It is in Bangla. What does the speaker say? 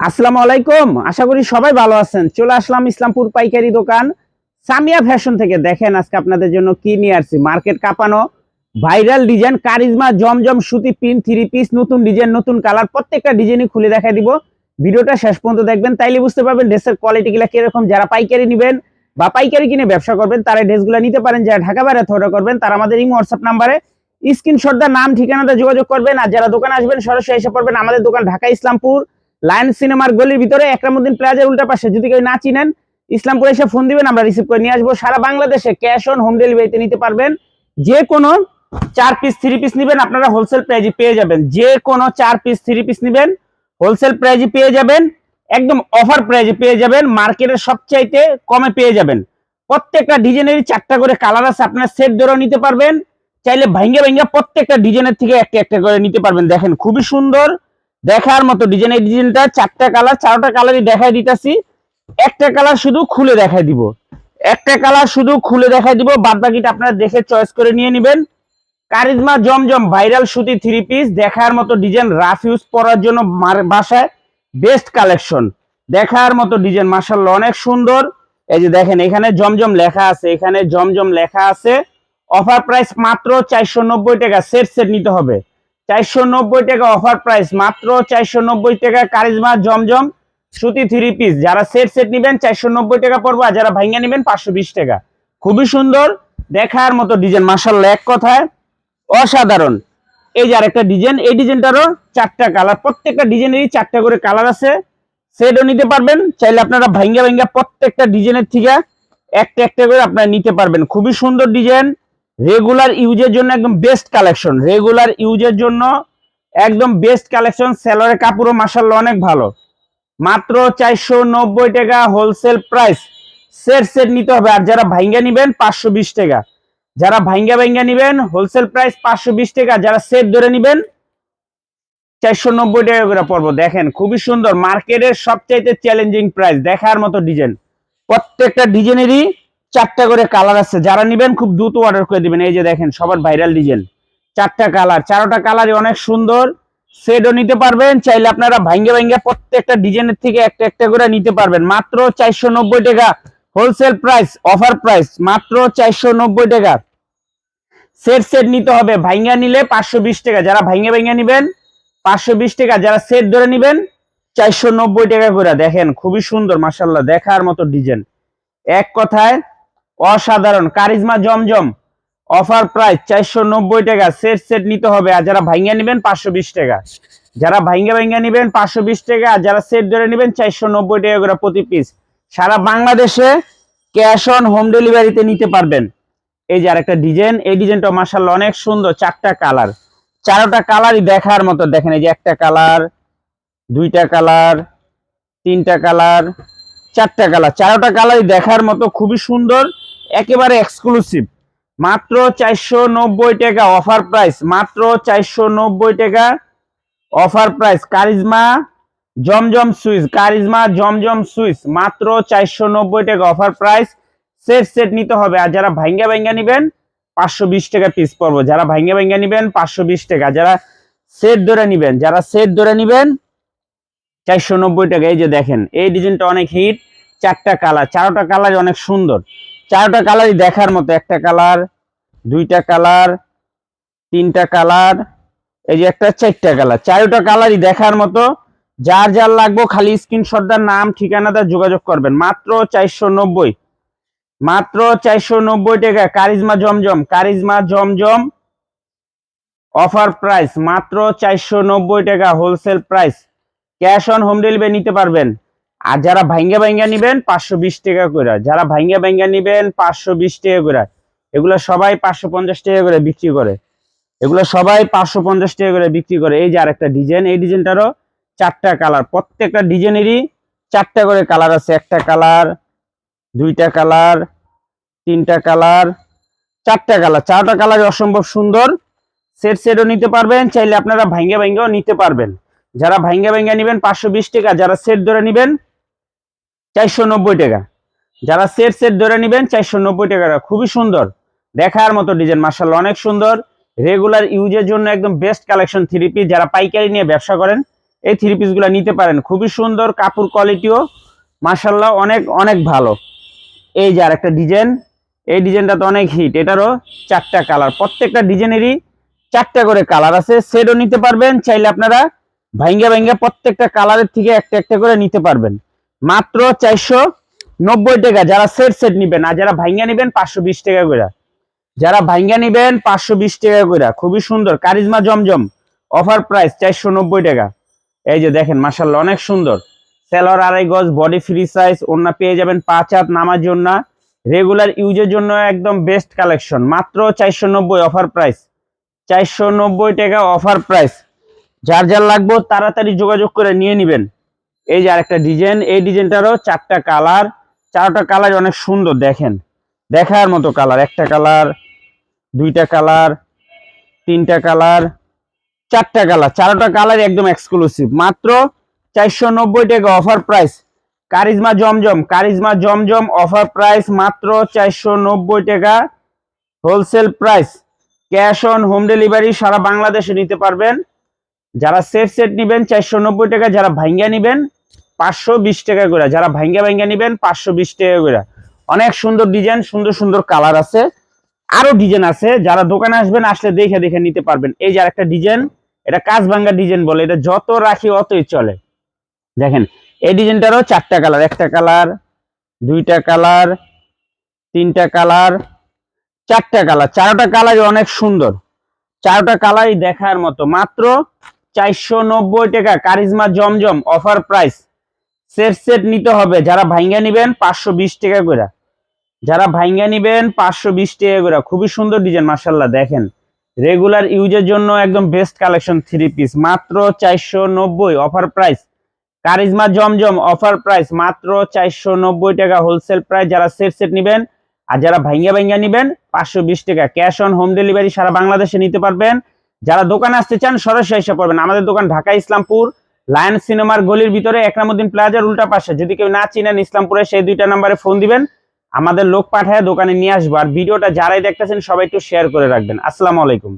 আসসালামু আলাইকুম। আশা করি সবাই ভালো আছেন। চলে আসলাম ইসলামপুর পাইকারি দোকান। সামিয়া ফ্যাশন থেকে দেখেন আজকে আপনাদের জন্য কি নিয়ে আসছি। মার্কেট কাঁপানো, ভাইরাল ডিজাইন, কারিজমা, জমজম সুতি পিন থ্রি পিস, নতুন ডিজাইন, নতুন কালার, প্রত্যেকটা ডিজাইনই খুলে দেখা দিব। ভিডিওটা শেষ পর্যন্ত দেখবেন, তাইলে বুঝতে পারবেন ড্রেসের কোয়ালিটি গুলা কীরকম। যারা পাইকারি নেবেন বা পাইকারি কিনে ব্যবসা করবেন, তারা ড্রেসগুলো নিতে পারেন। যারা ঢাকা বাইরে অর্ডার করবেন, তারা আমাদের এই হোয়াটসঅ্যাপ নাম্বারে স্ক্রিনশট নাম, ঠিকানাটা যোগাযোগ করবেন। আর যারা দোকানে আসবেন, সরাসরি এসে পড়বেন। আমাদের দোকান ঢাকা ইসলামপুর। লায়ন সিনেমার গলির ভিতরে একরামুদ্দিন প্লাজার উল্টা পাশে। যদি কেউ না চিনেন ইসলামপুর এসে ফোন দিবেন, আমরা রিসিভ করে নিয়ে আসব। সারা বাংলাদেশে ক্যাশ অন হোম ডেলিভারিতে নিতে পারবেন। যে কোনো চার পিস থ্রি পিস নেবেন, আপনারা হোলসেল প্রাইজে পেয়ে যাবেন। যে কোনো চার পিস থ্রি পিস নেবেন হোলসেল প্রাইজে পেয়ে যাবেন, একদম অফার প্রাইজে পেয়ে যাবেন, মার্কেটের সবচাইতে কমে পেয়ে যাবেন। প্রত্যেকটা ডিজাইনেরই চারটা করে কালার আছে, আপনারা সেট ধরেও নিতে পারবেন। চাইলে ভাঙ্গা ভাঙ্গা প্রত্যেকটা ডিজাইনের থেকে একটা একটা করে নিতে পারবেন। দেখেন, খুবই সুন্দর দেখার মতো ডিজাইন এই ডিজাইনটা চারটা কালার চারটা কালারই দেখাই দিতেছি। একটা কালার শুধু খুলে দেখাই দিব। একটা কালার শুধু খুলে দেখাই দিব বাদ বাকিটা আপনারা দেখে চয়েস করে নিয়ে নেবেন। কারিজমা জমজম ভাইরাল সুতি থ্রি পিস দেখার মতো ডিজাইন রাফ ইউজ পরার জন্য বাসায় বেস্ট কালেকশন দেখার মতো ডিজাইন মার্শাল্লাহ অনেক সুন্দর। এই যে দেখেন, এখানে জমজম লেখা আছে, এখানে জমজম লেখা আছে। অফার প্রাইস মাত্র চারশো নব্বই টাকা সেট সেট নিতে হবে। চারশো নব্বই টাকা অফার প্রাইস মাত্র চারশো নব্বই টাকা কারিজমা জমজম সুতি থ্রি পিস যারা সেট সেট নিবেন, চারশো নব্বই টাকা পড়ব আর যারা ভাঙ্গা নিবেন, পাঁচশো বিশ টাকা। খুবই সুন্দর, দেখার মতো ডিজাইন মার্শাল্লাহ এক কথায় অসাধারণ। এই যে আরেকটা ডিজাইন এই ডিজাইনটারও চারটা কালার প্রত্যেকটা ডিজাইনেরই চারটা করে কালার আছে। সেটও নিতে পারবেন, চাইলে আপনারা ভাঙ্গা ভাঙ্গা প্রত্যেকটা ডিজাইনের থেকে একটা একটা করে আপনারা নিতে পারবেন। খুবই সুন্দর ডিজাইন রেগুলার ইউজের জন্য একদম বেস্ট কালেকশন রেগুলার ইউজের জন্য একদম বেস্ট কালেকশন সেলরের কাপড়ও মাসাল্লাহ অনেক ভালো। মাত্র চারশো নব্বই টাকা হোলসেল প্রাইস সেট সেট নিতে হবে। আর যারা ভাইঙ্গা নিবেন, পাঁচশো বিশ টাকা। যারা ভাইঙ্গা ভাইঙ্গা নিবেন হোলসেল প্রাইস পাঁচশো বিশ টাকা। যারা সেট ধরে নিবেন, চারশো নব্বই টাকা করে পড়ব দেখেন, খুবই সুন্দর। মার্কেটের সবচাইতে চ্যালেঞ্জিং প্রাইস দেখার মতো ডিজাইন প্রত্যেকটা ডিজাইনেরই চারটা করে কালার আছে। যারা নিবেন খুব দ্রুত অর্ডার করে দিবেন। এই যে দেখেন, সবার ভাইরাল ডিজাইন চারটা কালার চারোটা কালারই অনেক সুন্দর। সেটও নিতে পারবেন। চাইলে আপনারা ভাঙ্গে ভাঙ্গে প্রত্যেকটা ডিজাইনের থেকে একটা একটা করে নিতে পারবেন। মাত্র চারশো নব্বই টাকা। হোলসেল প্রাইস অফার প্রাইস মাত্র চারশো নব্বই টাকা। সেট সেট নিতে হবে। ভাঙ্গা নিলে পাঁচশো বিশ টাকা। যারা ভাঙ্গে ভাঙ্গা নিবেন, পাঁচশো বিশ টাকা। যারা সেট ধরে নিবেন, চারশো নব্বই টাকা করে। দেখেন, খুবই সুন্দর মাসাল্লাহ দেখার মতো ডিজাইন এক কথায় অসাধারণ, কারিজমা জমজম। অফার প্রাইস চারশো নব্বই টাকা। সেট সেট নিতে হবে। আর যারা ভাঙ্গা নিবেন পাঁচশো বিশ টাকা। যারা ভাঙ্গা ভাঙ্গা নিবেন পাঁচশো বিশ টাকা। আর যারা সেট ধরে নিবেন চারশো নব্বই টাকা করে প্রতি পিস সারা বাংলাদেশে ক্যাশ অন হোম ডেলিভারিতে নিতে পারবেন। এই যে আরেকটা ডিজাইন। এই ডিজাইনটা মাসাল্লাহ অনেক সুন্দর। চারটা কালার। চারোটা কালারই দেখার মতো। দেখেন এই যে একটা কালার, দুইটা কালার, তিনটা কালার, চারটা কালার। চারোটা কালারই দেখার মতো। খুবই সুন্দর। একেবারে এক্সক্লুসিভ মাত্র চারশো নব্বই টাকা অফার প্রাইস মাত্র চারশো নব্বই টাকা অফার প্রাইস কারিজমা জমজম সুইচ, কারিজমা জমজম সুইচ, মাত্র চারশো নব্বই টাকা অফার প্রাইস সেট সেট নিতে হবে। আর যারা ভাঙ্গা ভাঙ্গা নিবেন, পাঁচশো বিশ টাকা পিস পড়ব। যারা ভাঙ্গা ভাঙ্গা নিবেন, পাঁচশো বিশ টাকা। যারা সেট ধরে নিবেন, যারা সেট ধরে নিবেন, চারশো নব্বই টাকা। এই যে দেখেন, এই ডিজাইনটা অনেক হিট চারটা কালার চারোটা কালার অনেক সুন্দর। চারোটা কালারই দেখার মতো, একটা কালার দুইটা কালার তিনটা কালার এই যে একটা চারটা কালার চারোটা কালারই দেখার মতো, যার যার লাগবো খালি স্ক্রিনশটদার নাম ঠিকানাদার যোগাযোগ করবেন। মাত্র চারশো নব্বই। মাত্র চারশো নব্বই টাকা। কারিজমা জমজম কারিজমা জমজম অফার প্রাইস মাত্র চারশো নব্বই টাকা wholesale price cash on home delivery নিতে পারবেন। আর যারা ভাঙ্গা ভাঙ্গা নিবেন, পাঁচশো বিশ টাকা করে। যারা ভাঙ্গা ভাঙ্গা নিবেন, পাঁচশো বিশ টাকা করে। এগুলো সবাই পাঁচশো পঞ্চাশ টাকা করে বিক্রি করে। এগুলো সবাই পাঁচশো পঞ্চাশ টাকা করে বিক্রি করে। এই যে আরেকটা ডিজাইন, এই ডিজাইনটারও চারটা কালার। প্রত্যেকটা ডিজাইনেরই চারটা করে কালার আছে। একটা কালার, দুইটা কালার, তিনটা কালার, চারটা কালার। চারটা কালার অসম্ভব সুন্দর। সেট সেটও নিতে পারবেন, চাইলে আপনারা ভাঙ্গা ভাঙ্গাও নিতে পারবেন। যারা ভাঙ্গা ভাঙ্গা নেবেন, পাঁচশো বিশ টাকা। যারা সেট ধরে নেবেন চারশো নব্বই টাকা। যারা সেট সেট ধরে নেবেন, চারশো নব্বই টাকা খুবই সুন্দর। দেখার মতো ডিজাইন মার্শাল অনেক সুন্দর। রেগুলার ইউজের জন্য একদম বেস্ট কালেকশন থ্রি পিস যারা পাইকারি নিয়ে ব্যবসা করেন, এই থ্রি পিসগুলো নিতে পারেন। খুবই সুন্দর, কাপড় কোয়ালিটিও মাসাল্লাহ অনেক অনেক ভালো। এই যে আর একটা ডিজাইন এই ডিজাইনটা তো অনেক হিট এটারও চারটা কালার প্রত্যেকটা ডিজাইনেরই চারটা করে কালার আছে। সেটও নিতে পারবেন, চাইলে আপনারা ভাইঙ্গা ভাইঙ্গা প্রত্যেকটা কালারের থেকে একটা একটা করে নিতে পারবেন। মাত্র চারশো নব্বই টাকা। যারা সেট সেট নিবেন, আর যারা ভাইঙ্গা নিবেন, পাঁচশো বিশ টাকা করে যারা ভাইঙ্গা নিবেন, পাঁচশো বিশ টাকা করে খুবই সুন্দর, কারিজমা জমজম অফার প্রাইস চারশো নব্বই টাকা। এই যে দেখেন মাসাল্লাহ অনেক সুন্দর। সেলর আড়াই গজ বডি ফ্রি সাইজ ওনা পেয়ে যাবেন পাঁচ হাত নামার জন্য। রেগুলার ইউজের জন্য একদম বেস্ট কালেকশন মাত্র চারশো নব্বই অফার প্রাইস চারশো নব্বই টাকা অফার প্রাইস যার যার লাগবে, তাড়াতাড়ি যোগাযোগ করে নিয়ে নেবেন। এই যে আরেকটা ডিজাইন, এই ডিজাইনটারও চারটা কালার। চারটা কালার অনেক সুন্দর, দেখেন। দেখার মতো কালার, একটা কালার, দুইটা কালার, তিনটা কালার, চারটা কালার। চারটা কালার একদম এক্সক্লুসিভ মাত্র চারশো নব্বই টাকা offer price Karishma Zamzam Karishma Zamzam offer price মাত্র চারশো নব্বই টাকা wholesale price cash on home delivery সারা বাংলাদেশে নিতে পারবেন। যারা সেট সেট নিবেন, চারশো নব্বই টাকা, যারা ভাঙ্গা নিবেন পাঁচশো বিশ টাকা করে। যারা ভাঙ্গা ভাঙ্গা নিবেন, পাঁচশো বিশ টাকা করে। অনেক সুন্দর ডিজাইন, সুন্দর সুন্দর কালার আছে। আরও ডিজাইন আছে। যারা দোকানে আসবেন, আসলে দেখে দেখে নিতে পারবেন। এই যে একটা ডিজাইন, এটা কাজ ভাঙ্গা ডিজাইন বলে। এটা যত রাখি অতই চলে। দেখেন, এই ডিজাইনটারও চারটা কালার। একটা কালার, দুইটা কালার, তিনটা কালার, চারটা কালার। চারটা কালারই অনেক সুন্দর। চারটা কালারই দেখার মতো। মাত্র চারশো নব্বই টাকা। Karishma Zamzam, offer price. Set set নিতে হবে। যারা ভাইঙ্গা নিবেন পাঁচশো বিশ টাকা করে। যারা ভাইঙ্গা নিবেন পাঁচশো বিশ টাকা করে। খুবই সুন্দর ডিজাইন মার্শাল্লাহ দেখেন। রেগুলার ইউজের জন্য একদম বেস্ট কালেকশন থ্রি পিস মাত্র চারশো নব্বই offer price Karishma Zamzam offer price মাত্র চারশো নব্বই টাকা হোলসেল প্রাইস যারা সেট সেট নিবেন আর যারা ভাইঙ্গা ভাইঙ্গা নিবেন পাঁচশো বিশ টাকা। ক্যাশ অন হোম ডেলিভারি সারা বাংলাদেশে নিতে পারবেন। যারা দোকানে আসতে চান সরাসরি এসে পড়বেন। আমাদের দোকান ঢাকা ইসলামপুর। লায়ন সিনেমার গলির ভিতরে একরামুদ্দিন প্লাজার উল্টা পাশে। যদি কেউ না চিনেন ইসলামপুরে, সেই দুইটা নাম্বারে ফোন দিবেন। আমাদের লোক পাঠায় দোকানে নিয়ে আসব। আর ভিডিওটা যারাই দেখতেছেন, সবাই একটু শেয়ার করে রাখবেন। আসসালামু আলাইকুম।